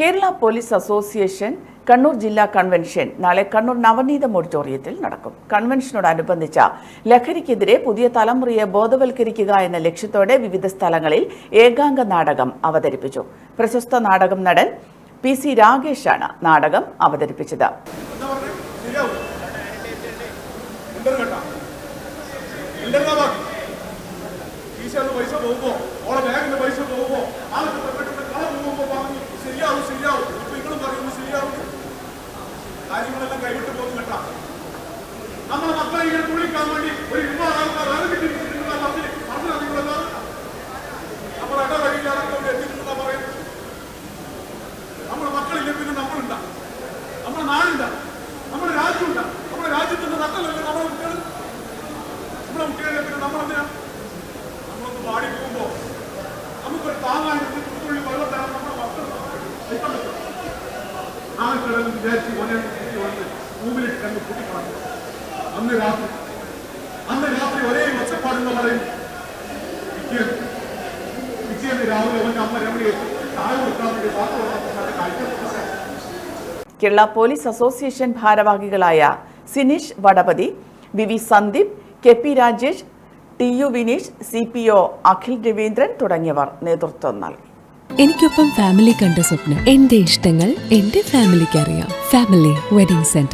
Kerala police association Kannur ജില്ലാ convention നാളെ കണ്ണൂർ നവനീതം ഓഡിറ്റോറിയത്തിൽ നടക്കും. കൺവെൻഷനോടനുബന്ധിച്ച ലഹരിക്കെതിരെ പുതിയ തലമുറയെ ബോധവൽക്കരിക്കുക എന്ന ലക്ഷ്യത്തോടെ വിവിധ സ്ഥലങ്ങളിൽ ഏകാംഗ നാടകം അവതരിപ്പിച്ചു. പ്രശസ്ത നാടകം നടൻ പി സി രാകേഷാണ് നാടകം അവതരിപ്പിച്ചത്. പൈസ പറഞ്ഞേ? നമ്മളെ മക്കളെ ഇങ്ങനെ തുള്ളിക്കാൻ വേണ്ടി ഒരു പറഞ്ഞ് നമ്മൾ ഇടവഴിയിലാണൊക്കെ എത്തിക്കുന്ന പറയുന്നത്. നമ്മുടെ മക്കളില്ലേ പിന്നെ നമ്മളുണ്ട. നമ്മുടെ നാടുണ്ട. നമ്മുടെ രാജ്യമുണ്ട. നമ്മുടെ രാജ്യത്തിന്റെ നട്ടലല്ലേ നമ്മുടെ കുട്ടികൾ? നമ്മുടെ കുട്ടികളെ പിന്നെ നമ്മളെന്തിനാ? നമ്മളൊന്ന് പാടി പോകുമ്പോ നമുക്കൊരു താങ്ങാൻ തുള്ളി വെള്ളം തരാൻ നമ്മുടെ മക്കൾ ആ ആൾക്കാരെന്ന് വിചാരിച്ച് ഒരേ വന്ന് ഭൂമിയിൽ അങ്ങ് പൊട്ടിക്കളഞ്ഞു അന്ന് രാത്രി അന്ന് രാത്രി ഒരേ ഒച്ചപ്പാടെന്ന് പറയും. പിറ്റേന്ന് രാവിലെ അവന്റെ അമ്മ രമണിയെ താഴെ കൊടുക്കാൻ വേണ്ടി കഴിക്കാൻ കേരള പോലീസ് അസോസിയേഷൻ ഭാരവാഹികളായ Sinish Vadapathi V V Sandeep K P Rajesh T U Vineesh C P O Akhil Raveendran തുടങ്ങിയവർ നേതൃത്വം നൽകി. എനിക്കൊപ്പം ഫാമിലി കണ്ട സ്വപ്നം. എന്റെ ഇഷ്ടങ്ങൾ എന്റെ ഫാമിലിക്ക് അറിയാം. Family wedding centre